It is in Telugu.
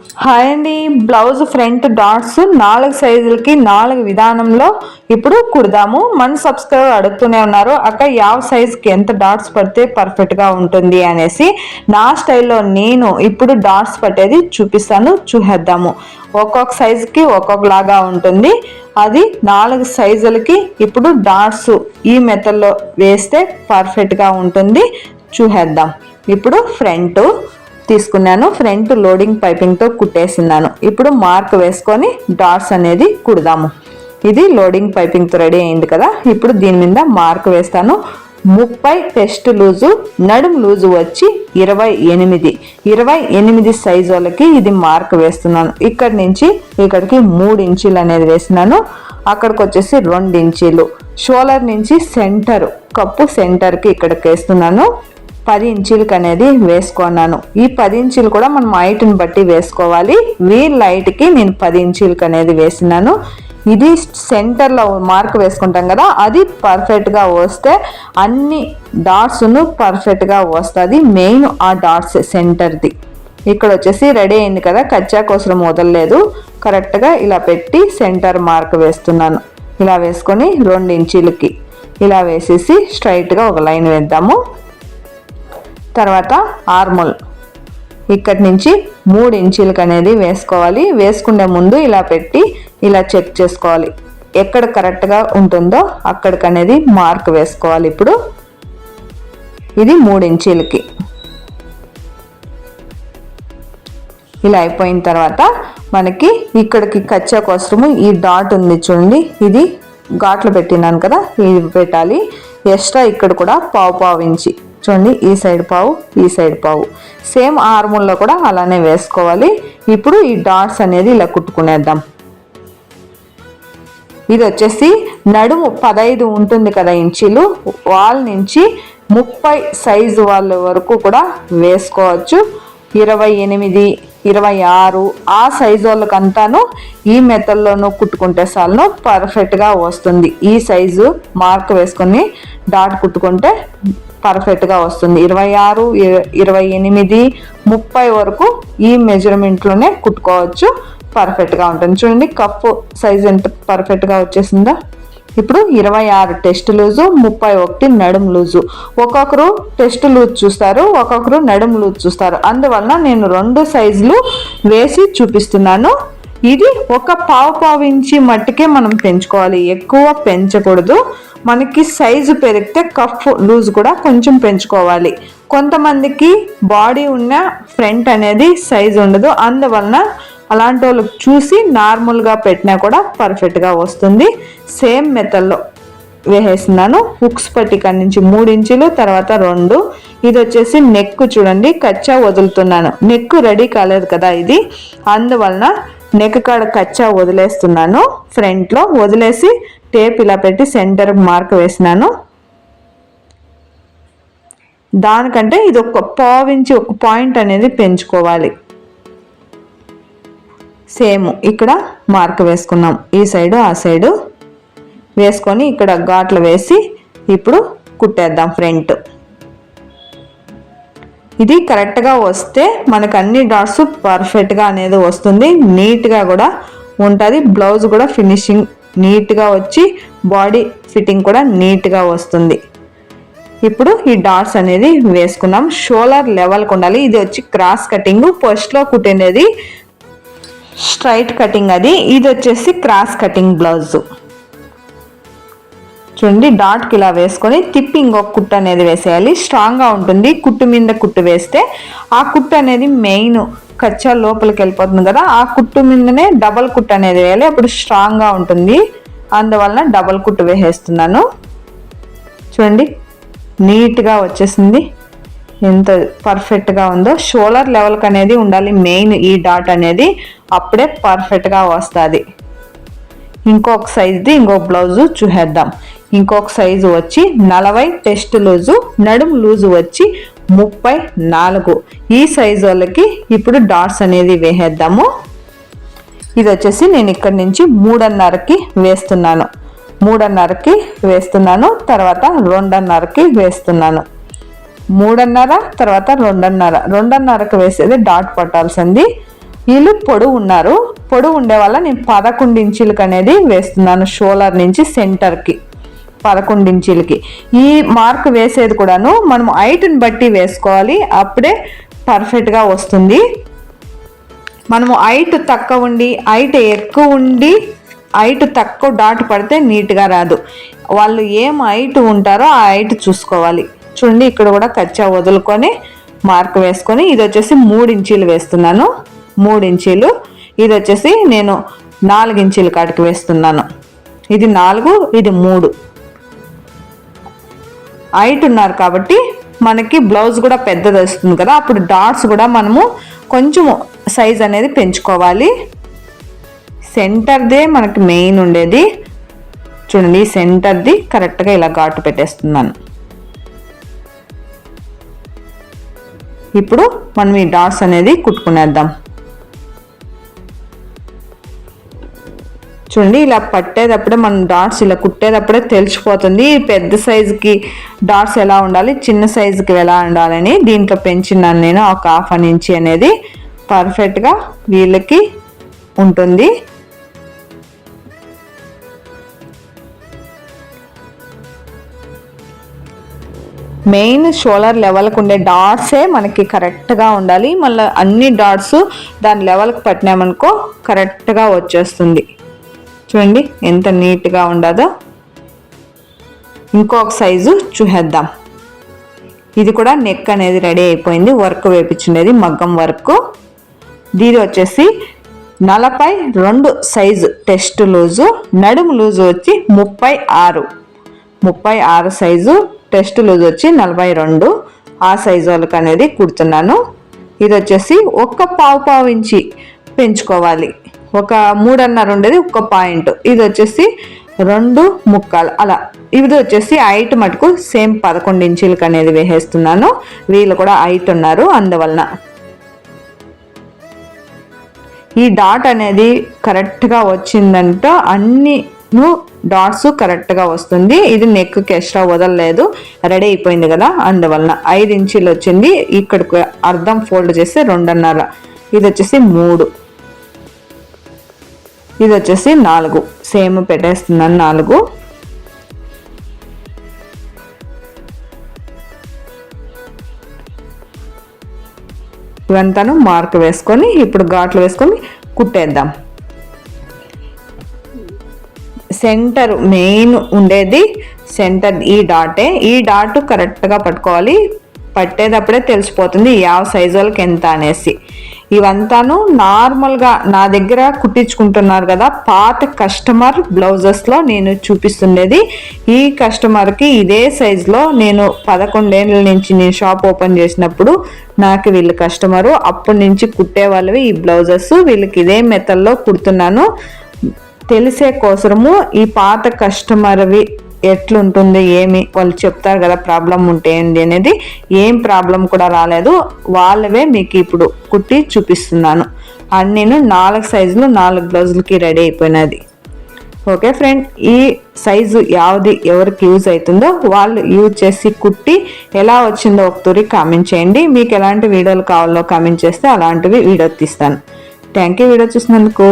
హాయ్ అండి. బ్లౌజ్ ఫ్రంట్ డాట్స్ నాలుగు సైజులకి నాలుగు విధానంలో ఇప్పుడు కుడదాము. మన సబ్స్క్రైబర్ అడుగుతూనే ఉన్నారు అక్క యావ సైజుకి ఎంత డాట్స్ పడితే పర్ఫెక్ట్గా ఉంటుంది? అనేసి. నా స్టైల్లో నేను ఇప్పుడు డాట్స్ పట్టేది చూపిస్తాను చూసేద్దాము. ఒక్కొక్క సైజుకి ఒక్కొక్కలాగా ఉంటుంది. అది నాలుగు సైజులకి ఇప్పుడు డాట్స్ ఈ మెథడ్లో వేస్తే పర్ఫెక్ట్గా ఉంటుంది. చూసేద్దాం. ఇప్పుడు ఫ్రంట్ తీసుకున్నాను. ఫ్రంట్ లోడింగ్ పైపింగ్తో కుట్టేసినాను ఇప్పుడు మార్క్ వేసుకొని డాట్స్ అనేది కుడదాము. ఇది లోడింగ్ పైపింగ్తో రెడీ అయింది కదా. ఇప్పుడు దీని మీద మార్క్ వేస్తాను. ముప్పై టెస్ట్ లూజు నడుము లూజు వచ్చి ఇరవై ఎనిమిది. ఇరవై ఎనిమిది సైజ్ వాళ్ళకి ఇది మార్క్ వేస్తున్నాను. ఇక్కడి నుంచి ఇక్కడికి మూడు ఇంచీలు అనేది వేసినాను అక్కడికి వచ్చేసి రెండు ఇంచీలు షోలర్ నుంచి సెంటర్ కప్పు సెంటర్కి ఇక్కడికి వేస్తున్నాను. పది ఇంచీలకి అనేది వేసుకున్నాను. ఈ పది ఇంచీలు కూడా మనం హైట్ని బట్టి వేసుకోవాలి. వీల్ లైట్కి నేను పది ఇంచీలకి అనేది వేసినాను. ఇది సెంటర్లో మార్క్ వేసుకుంటాం కదా అది పర్ఫెక్ట్గా వస్తే అన్ని డాట్స్ను పర్ఫెక్ట్గా వస్తుంది. మెయిన్ ఆ డాట్స్ సెంటర్ది ఇక్కడ వచ్చేసి రెడీ అయింది కదా కచ్చా కోసం వదలలేదు. కరెక్ట్గా ఇలా పెట్టి సెంటర్ మార్క్ వేస్తున్నాను. ఇలా వేసుకొని రెండు ఇంచీలకి. ఇలా వేసేసి స్ట్రైట్గా ఒక లైన్ వేద్దాము. తర్వాత ఆర్మోల్. ఇక్కడి నుంచి మూడు ఇంచీలకు అనేది వేసుకోవాలి. వేసుకునే ముందు ఇలా పెట్టి ఇలా చెక్ చేసుకోవాలి. ఎక్కడ కరెక్ట్గా ఉంటుందో అక్కడికి అనేది మార్క్ వేసుకోవాలి ఇప్పుడు. ఇది మూడు ఇంచీలకి. ఇలా అయిపోయిన తర్వాత మనకి ఇక్కడికి కచ్చా కోసము ఈ డాట్ ఉంది చూడండి. ఇది ఘాట్లు పెట్టినాను కదా ఇది పెట్టాలి. ఎక్స్ట్రా ఇక్కడ కూడా పావు పావు ఇంచి. చూడండి ఈ సైడ్ పావు ఈ సైడ్ పావు. సేమ్ ఆర్ముల్లో కూడా అలానే వేసుకోవాలి. ఇప్పుడు ఈ డాట్స్ అనేది ఇలా కుట్టుకునేద్దాం. ఇది వచ్చేసి నడుము పదైదు ఉంటుంది కదా ఇంచీలు. వాల్ నుంచి ముప్పై సైజు వాళ్ళ వరకు కూడా వేసుకోవచ్చు. ఇరవై ఎనిమిది ఇరవై ఆరు ఆ సైజు వాళ్ళకంతాను ఈ మెథడ్లోనూ కుట్టుకుంటే చాలను పర్ఫెక్ట్గా వస్తుంది. ఈ సైజు మార్క్ వేసుకొని డాట్ కుట్టుకుంటే పర్ఫెక్ట్గా వస్తుంది. ఇరవై ఆరు ఇరవై ఎనిమిది ముప్పై వరకు ఈ మెజర్మెంట్లోనే కుట్టుకోవచ్చు. పర్ఫెక్ట్గా ఉంటుంది. చూడండి కప్పు సైజ్ ఎంత పర్ఫెక్ట్గా వచ్చేసిందా? ఇప్పుడు ఇరవై ఆరు టెస్ట్ లూజు ముప్పై ఒకటి నడుము లూజు. ఒక్కొక్కరు టెస్ట్ లూజ్ చూస్తారు ఒక్కొక్కరు నడుము లూజ్ చూస్తారు. అందువలన నేను రెండు సైజులు వేసి చూపిస్తున్నాను. ఇది ఒక పావు పావు ఇంచి మట్టుకే మనం పెంచుకోవాలి. ఎక్కువ పెంచకూడదు. మనకి సైజు పెరిగితే కఫ్ లూజ్ కూడా కొంచెం పెంచుకోవాలి. కొంతమందికి బాడీ ఉన్న ఫ్రంట్ అనేది సైజు ఉండదు. అందువలన అలాంటి వాళ్ళకి చూసి నార్మల్గా పెట్టినా కూడా పర్ఫెక్ట్గా వస్తుంది. సేమ్ మెథడ్లో వేసేస్తున్నాను. హుక్స్ పట్టిక నుంచి మూడు ఇంచులు తర్వాత రెండు. ఇది వచ్చేసి నెక్ చూడండి. కచ్చా వదులుతున్నాను. నెక్ రెడీ కాలేదు కదా ఇది. అందువలన నెక్ కాడ కచ్చా వదిలేస్తున్నాను. ఫ్రంట్లో వదిలేసి టేప్ ఇలా పెట్టి సెంటర్ మార్క్ వేసినాను. దానికంటే ఇది ఒక పావించి ఒక పాయింట్ అనేది పెంచుకోవాలి. సేమ్ ఇక్కడ మార్క్ వేసుకున్నాం. ఈ సైడు ఆ సైడు వేసుకొని ఇక్కడ ఘాట్లు వేసి ఇప్పుడు కుట్టేద్దాం ఫ్రంట్. ఇది కరెక్ట్గా వస్తే మనకు అన్ని డాట్స్ పర్ఫెక్ట్గా అనేది వస్తుంది. నీట్గా కూడా ఉంటుంది. బ్లౌజ్ కూడా ఫినిషింగ్ నీట్గా వచ్చి బాడీ ఫిట్టింగ్ కూడా నీట్గా వస్తుంది. ఇప్పుడు ఈ డాట్స్ అనేది వేసుకున్నాం షోలర్ లెవెల్కి ఉండాలి. ఇది వచ్చి క్రాస్ కటింగ్ ఫస్ట్లో కుట్టినది స్ట్రైట్ కటింగ్ అది. ఇది వచ్చేసి క్రాస్ కటింగ్ బ్లౌజు. చూడండి డాట్కి ఇలా వేసుకొని తిప్పి ఇంకొక కుట్టు అనేది వేసేయాలి. స్ట్రాంగ్గా ఉంటుంది. కుట్టు మీద కుట్టు వేస్తే ఆ కుట్టు అనేది మెయిన్ కచ్చా లోపలికి వెళ్ళిపోతుంది కదా. ఆ కుట్టు మీదనే డబల్ కుట్టు అనేది వేయాలి. అప్పుడు స్ట్రాంగ్గా ఉంటుంది. అందువలన డబల్ కుట్టు వేసేస్తున్నాను. చూడండి నీట్గా వచ్చేసింది. ఎంత పర్ఫెక్ట్గా ఉందో. షోలర్ లెవెల్కి అనేది ఉండాలి మెయిన్ ఈ డాట్ అనేది. అప్పుడే పర్ఫెక్ట్గా వస్తుంది. ఇంకొక సైజుది ఇంకొక బ్లౌజు చూసేద్దాం. ఇంకొక సైజు వచ్చి నలభై టెస్ట్ లూజు నడుము లూజు వచ్చి ముప్పై నాలుగు. ఈ సైజు వాళ్ళకి ఇప్పుడు డాట్స్ అనేది వేసేద్దాము. ఇది వచ్చేసి నేను ఇక్కడ నుంచి మూడున్నరకి వేస్తున్నాను. మూడున్నరకి వేస్తున్నాను తర్వాత రెండున్నరకి వేస్తున్నాను. మూడున్నర తర్వాత రెండున్నర. రెండున్నరకు వేసేది డాట్ పట్టాల్సింది వీళ్ళు పొడవు ఉన్నారు. పొడవు ఉండే వల్ల నేను పదకొండు ఇంచులకు అనేది వేస్తున్నాను షోలర్ నుంచి సెంటర్కి పదకొండు ఈ మార్క్ వేసేది కూడాను మనం హైట్ని బట్టి వేసుకోవాలి. అప్పుడే పర్ఫెక్ట్గా వస్తుంది. మనము హైట్ తక్కువ ఉండి హైట్ ఎక్కువ ఉండి హైట్ తక్కువ డాట్ పడితే నీట్గా రాదు. వాళ్ళు ఏం హైట్ ఉంటారో ఆ హైట్ చూసుకోవాలి. చూడండి ఇక్కడ కూడా కచ్చా వదులుకొని మార్క్ వేసుకొని ఇది వచ్చేసి మూడు ఇంచీలు వేస్తున్నాను. మూడు ఇంచీలు ఇది వచ్చేసి నేను నాలుగు ఇంచీల కాటికి వేస్తున్నాను. ఇది నాలుగు ఇది మూడు. హైట్ ఉన్నారు కాబట్టి మనకి బ్లౌజ్ కూడా పెద్దది వస్తుంది కదా. అప్పుడు డాట్స్ కూడా మనము కొంచెం సైజ్ అనేది పెంచుకోవాలి. సెంటర్దే మనకి మెయిన్ ఉండేది. చూడండి సెంటర్ది కరెక్ట్గా ఇలా ఘాటు పెట్టేస్తున్నాను. ఇప్పుడు మనం ఈ డాట్స్ అనేది కుట్టుకునేద్దాం. చూడండి ఇలా పట్టేటప్పుడే మనం డాట్స్ ఇలా కుట్టేటప్పుడే తెలిసిపోతుంది. పెద్ద సైజుకి డాట్స్ ఎలా ఉండాలి చిన్న సైజుకి ఎలా ఉండాలని దీంట్లో పెంచినాను నేను ఒక హాఫ్ అన్ ఇంచి అనేది. పర్ఫెక్ట్గా వీళ్ళకి ఉంటుంది. మెయిన్ షోలర్ లెవెల్కి ఉండే డాట్సే మనకి కరెక్ట్గా ఉండాలి. మళ్ళీ అన్ని డాట్స్ దాని లెవెల్కి పట్టినామనుకో కరెక్ట్గా వచ్చేస్తుంది. చూడండి ఎంత నీట్గా ఉండదో. ఇంకొక సైజు చూసేద్దాం. ఇది కూడా నెక్ అనేది రెడీ అయిపోయింది. వర్క్ వేపించుండేది మగ్గం వర్క్. దీని వచ్చేసి నలభై రెండు సైజు టెస్ట్ లూజు నడుము లూజు వచ్చి ముప్పై ఆరు. ముప్పై ఆరు సైజు టెస్ట్ లూజ్ వచ్చి నలభై రెండు. ఆ సైజు వాళ్ళకి అనేది కుడుతున్నాను. ఇది వచ్చేసి ఒక్క పావు పావు ఇంచి పెంచుకోవాలి. ఒక మూడున్నర ఉండేది ఒక పాయింట్. ఇది వచ్చేసి రెండు ముక్కలు. అలా. ఇది వచ్చేసి హైట్ మటుకు సేమ్ పదకొండు ఇంచులకు అనేది వేసేస్తున్నాను. వీళ్ళు కూడా హైట్ ఉన్నారు అందువలన. ఈ డాట్ అనేది కరెక్ట్గా వచ్చిందంట. అన్ని డాట్స్ కరెక్ట్గా వస్తుంది. ఇది నెక్కి ఎక్స్ట్రా వదలలేదు. రెడీ అయిపోయింది కదా అందువలన. ఐదు ఇంచీలు వచ్చింది. ఇక్కడికి అర్థం ఫోల్డ్ చేస్తే రెండున్నర. ఇది వచ్చేసి మూడు. ఇది వచ్చేసి నాలుగు. సేమ్ పెట్టేస్తున్నాను నాలుగు. ఇవంతాను మార్క్ వేసుకొని ఇప్పుడు ఘాట్లు వేసుకొని కుట్టేద్దాం. సెంటర్ మెయిన్ ఉండేది సెంటర్ ఈ డాటే. ఈ డాట్ కరెక్ట్గా పట్టుకోవాలి. పట్టేటప్పుడే తెలిసిపోతుంది యావ సైజు వాళ్ళకి ఎంత అనేసి. ఇవంతాను నార్మల్గా నా దగ్గర కుట్టించుకుంటున్నారు కదా పాత కస్టమర్ బ్లౌజెస్లో నేను చూపిస్తుండేది ఈ కస్టమర్కి ఇదే సైజులో నేను పదకొండేళ్ళ నుంచి నేను షాప్ ఓపెన్ చేసినప్పుడు నాకు వీళ్ళు కస్టమరు అప్పటి నుంచి కుట్టే వాళ్ళవి ఈ బ్లౌజెస్. వీళ్ళకి ఇదే మెథడ్లో కుడుతున్నాను. తెలిసే కోసము ఈ పాత కస్టమర్వి ఎట్లుంటుంది ఏమి వాళ్ళు చెప్తారు కదా ప్రాబ్లం ఉంటే ఏంటి అనేది ఏం ప్రాబ్లం కూడా రాలేదు. వాళ్ళవే మీకు ఇప్పుడు కుట్టి చూపిస్తున్నాను. అండ్ నేను నాలుగు సైజులు నాలుగు బ్లౌజులకి రెడీ అయిపోయినది. ఓకే ఫ్రెండ్ ఈ సైజు యావది ఎవరికి యూజ్ అవుతుందో వాళ్ళు యూజ్ చేసి కుట్టి ఎలా వచ్చిందో ఒకతూరి కామెంట్ చేయండి. మీకు ఎలాంటి వీడియోలు కావాలో కామెంట్ చేస్తే అలాంటివి వీడియో తీస్తాను. థ్యాంక్ యూ వీడియో చూసినందుకు.